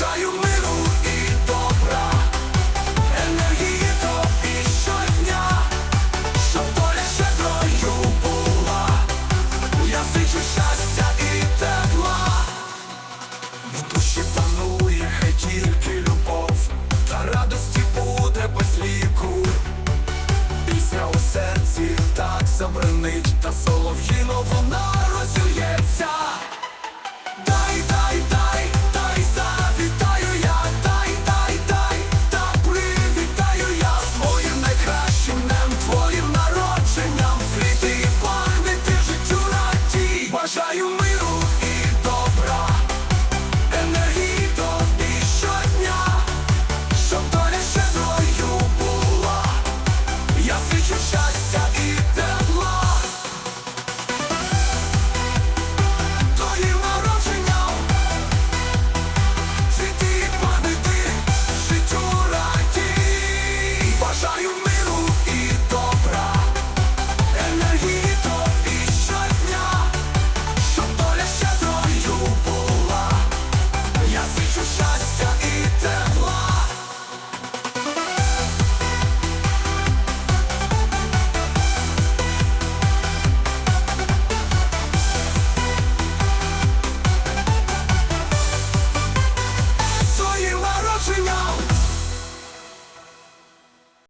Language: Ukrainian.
бажаю миру і добра, енергії тобі щодня, щоб доля щедрою була, я зичу щастя і тепла, в душі пану. бажаю миру і добра, енергії тобі щодня, щоб доля щедрою була, я свічу щастя і тепла, до її народження, світі пам'яті, життю раді, бажаю. shots.